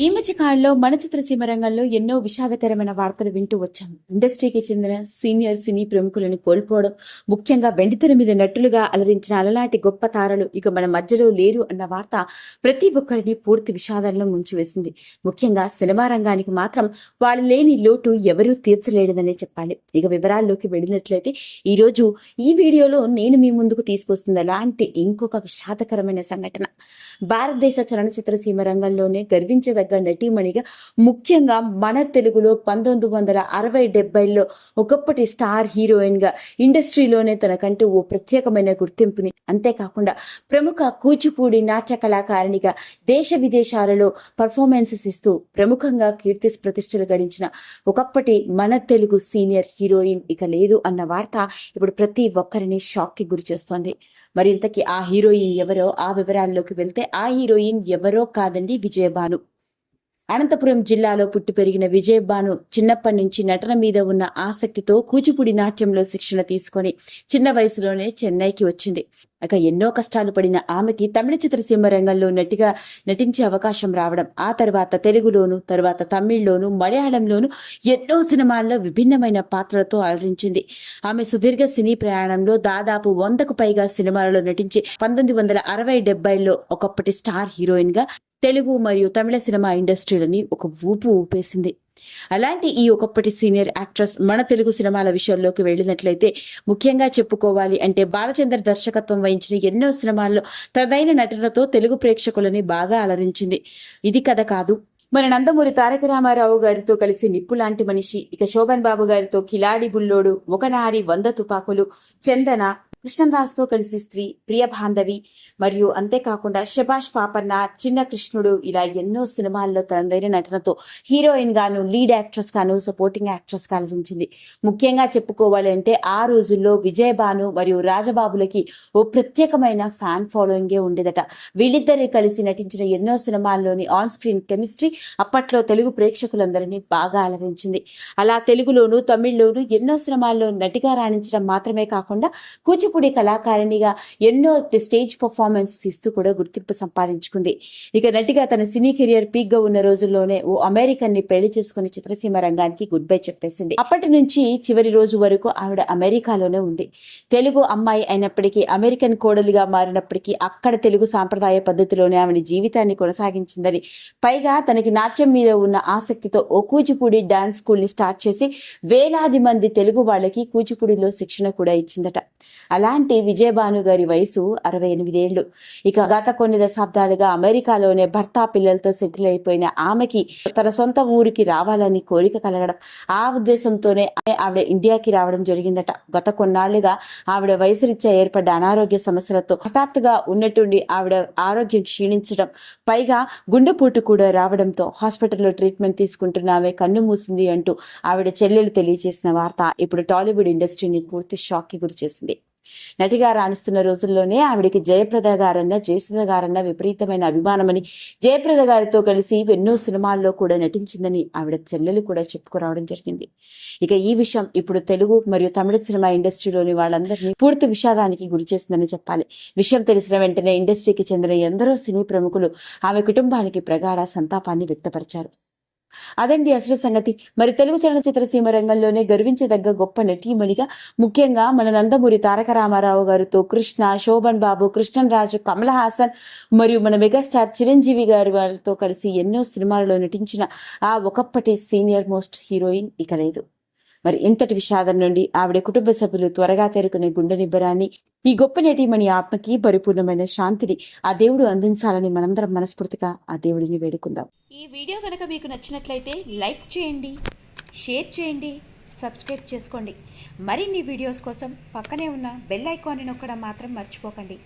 ఈ మధ్య కాలంలో మన చిత్రసీమ రంగంలో ఎన్నో విషాదకరమైన వార్తలు వింటూ వచ్చాం. ఇండస్ట్రీకి చెందిన సీనియర్ సినీ ప్రముఖులను కోల్పోవడం ముఖ్యంగా వెండితెర మీద నటులుగా అలరించిన అలలాంటి గొప్ప తారలు ఇక మన మధ్యలో లేరు అన్న వార్త ప్రతి ఒక్కరిని పూర్తి విషాదంలో ముంచివేసింది. ముఖ్యంగా సినిమా రంగానికి మాత్రం వాళ్ళు లేని లోటు ఎవరూ తీర్చలేడదనే చెప్పాలి. ఇక వివరాల్లోకి వెళ్ళినట్లయితే ఈ రోజు ఈ వీడియోలో నేను మీ ముందుకు తీసుకొస్తుంది అలాంటి ఇంకొక విషాదకరమైన సంఘటన. భారతదేశ చలనచిత్ర సీమ రంగంలోనే గర్వించదగ్గ నటీమణిగా ముఖ్యంగా మన తెలుగులో పంతొమ్మిది వందల అరవై డెబ్బైలో ఒకప్పటి స్టార్ హీరోయిన్గా ఇండస్ట్రీలోనే తనకంటూ ఓ ప్రత్యేకమైన గుర్తింపుని. అంతేకాకుండా ప్రముఖ కూచిపూడి నాట్య కళాకారిణిగా దేశ విదేశాలలో పర్ఫార్మెన్సెస్ ఇస్తూ ప్రముఖంగా కీర్తి ప్రతిష్టలు గడించిన ఒకప్పటి మన తెలుగు సీనియర్ హీరోయిన్ ఇక లేదు అన్న వార్త ఇప్పుడు ప్రతి ఒక్కరిని షాక్కి గురి చేస్తోంది. మరి ఇంతకీ ఆ హీరోయిన్ ఎవరో? ఆ వివరాల్లోకి వెళ్తే ఆ హీరోయిన్ ఎవరో కాదండి విజయభాను అనంతపురం జిల్లాలో పుట్టి పెరిగిన విజయబాను చిన్నప్పటి నుంచి నటన మీద ఉన్న ఆసక్తితో కూచిపూడి నాట్యంలో శిక్షణ తీసుకొని చిన్న వయసులోనే చెన్నైకి వచ్చింది. ఇక ఎన్నో కష్టాలు పడిన ఆమెకి తమిళ చిత్రసీమ రంగంలో నటిగా నటించే అవకాశం రావడం ఆ తర్వాత తెలుగులోను తర్వాత తమిళ్ళోను మలయాళంలోను ఎన్నో సినిమాల్లో విభిన్నమైన పాత్రలతో అలరించింది. ఆమె సుదీర్ఘ సినీ ప్రయాణంలో దాదాపు వందకు పైగా సినిమాలలో నటించి పంతొమ్మిది వందల అరవై డెబ్బైలో ఒకప్పటి స్టార్ హీరోయిన్గా తెలుగు మరియు తమిళ సినిమా ఇండస్ట్రీలని ఒక ఊపు ఊపేసింది. అలాంటి ఈ ఒకప్పటి సీనియర్ యాక్ట్రెస్ మన తెలుగు సినిమాల విషయంలోకి వెళ్ళినట్లయితే ముఖ్యంగా చెప్పుకోవాలి అంటే బాలచంద్ర దర్శకత్వం వహించిన ఎన్నో సినిమాల్లో తదైన నటనతో తెలుగు ప్రేక్షకులని బాగా అలరించింది. ఇది కథ కాదు. మన నందమూరి తారక రామారావు గారితో కలిసి నిప్పు లాంటి మనిషి. ఇక శోభన్ బాబు గారితో కిలాడి బుల్లోడు ఒక నారి వంద తుపాకులు చందన కృష్ణరాజుతో కలిసి స్త్రీ ప్రియ బాంధవి మరియు అంతేకాకుండా శభాష్ పాపన్న చిన్న కృష్ణుడు ఇలా ఎన్నో సినిమాల్లో తనదైన నటనతో హీరోయిన్ గాను లీడ్ యాక్ట్రెస్ గాను సపోర్టింగ్ యాక్ట్రెస్గా అలరించింది ముఖ్యంగా చెప్పుకోవాలి అంటే ఆ రోజుల్లో విజయభాను మరియు రాజబాబులకి ఓ ప్రత్యేకమైన ఫ్యాన్ ఫాలోయింగే ఉండేదట. వీళ్ళిద్దరే కలిసి నటించిన ఎన్నో సినిమాల్లోని ఆన్ స్క్రీన్ కెమిస్ట్రీ అప్పట్లో తెలుగు ప్రేక్షకులందరినీ బాగా అలరించింది. అలా తెలుగులోను తమిళ్ళోను ఎన్నో సినిమాల్లో నటిగా రాణించడం మాత్రమే కాకుండా కూచిపూడి కళాకారిణిగా ఎన్నో స్టేజ్ పర్ఫార్మెన్సెస్ ఇస్తూ కూడా గుర్తింపు సంపాదించుకుంది. ఇక నటిగా తన సినీ కెరియర్ పీక్గా ఉన్న రోజుల్లోనే ఓ అమెరికన్ని పెళ్ళి చేసుకుని చిత్రసీమ రంగానికి గుడ్ బై చెప్పేసింది. అప్పటి నుంచి చివరి రోజు వరకు ఆవిడ అమెరికాలోనే ఉంది. తెలుగు అమ్మాయి అయినప్పటికీ అమెరికన్ కోడలిగా మారినప్పటికీ అక్కడ తెలుగు సాంప్రదాయ పద్ధతిలోనే ఆమె జీవితాన్ని కొనసాగించిందని పైగా తనకి నాట్యం మీద ఉన్న ఆసక్తితో ఓ కూచిపూడి డాన్స్ స్కూల్ని స్టార్ట్ చేసి వేలాది మంది తెలుగు వాళ్ళకి కూచిపూడిలో శిక్షణ కూడా ఇచ్చిందట. అలాంటి విజయభాను గారి వయసు అరవై ఎనిమిదేళ్ళు ఇక గత కొన్ని దశాబ్దాలుగా అమెరికాలోనే భర్త పిల్లలతో సెటిల్ అయిపోయిన ఆమెకి తన సొంత ఊరికి రావాలని కోరిక కలగడం ఆ ఉద్దేశంతోనే ఆవిడ ఇండియాకి రావడం జరిగిందట. గత కొన్నాళ్ళుగా ఆవిడ వయసురీత్యా ఏర్పడ్డ అనారోగ్య సమస్యలతో హఠాత్తుగా ఉన్నట్టుండి ఆవిడ ఆరోగ్యం క్షీణించడం పైగా గుండెపోటు కూడా రావడంతో హాస్పిటల్లో ట్రీట్మెంట్ తీసుకుంటున్న ఆమె కన్ను మూసింది అంటూ ఆవిడ చెల్లెలు తెలియజేసిన వార్త ఇప్పుడు టాలీవుడ్ ఇండస్ట్రీని పూర్తి షాక్కి గురి చేసింది నటిగా రాణిస్తున్న రోజుల్లోనే ఆవిడకి జయప్రద గారన్న జయసుధ గారన్న విపరీతమైన అభిమానమని జయప్రద గారితో కలిసి ఎన్నో సినిమాల్లో కూడా నటించిందని ఆవిడ చెల్లెలు కూడా చెప్పుకురావడం జరిగింది. ఇక ఈ విషయం ఇప్పుడు తెలుగు మరియు తమిళ సినిమా ఇండస్ట్రీలోని వాళ్ళందరినీ పూర్తి విషాదానికి గురి చేసిందని చెప్పాలి. విషయం తెలిసిన వెంటనే ఇండస్ట్రీకి చెందిన ఎందరో సినీ ప్రముఖులు ఆమె కుటుంబానికి ప్రగాఢ సంతాపాన్ని వ్యక్తపరిచారు. అదండి అసలు సంగతి. మరి తెలుగు చలనచిత్ర సీమ రంగంలోనే గర్వించదగ్గ గొప్ప నటీమణిగా ముఖ్యంగా మన నందమూరి తారక రామారావు గారితో కృష్ణ శోభన్ బాబు కృష్ణన్ రాజు కమల్ హాసన్ మరియు మన మెగాస్టార్ చిరంజీవి గారి వారితో కలిసి ఎన్నో సినిమాలలో నటించిన ఆ ఒకప్పటి సీనియర్ మోస్ట్ హీరోయిన్ ఇక లేదు. మరి ఇంతటి విషాదం నుండి ఆవిడ కుటుంబ సభ్యులు త్వరగా తెరుకునే గుండె నిబ్బరాన్ని ఈ గొప్ప నటీమణి ఆత్మకి పరిపూర్ణమైన శాంతిని ఆ దేవుడు అందించాలని మనందరం మనస్ఫూర్తిగా ఆ దేవుడిని వేడుకుందాం. ఈ వీడియో కనుక మీకు నచ్చినట్లయితే లైక్ చేయండి షేర్ చేయండి సబ్స్క్రైబ్ చేసుకోండి. మరిన్ని వీడియోస్ కోసం పక్కనే ఉన్న బెల్ ఐకాన్ని నొక్కడం మాత్రం మర్చిపోకండి.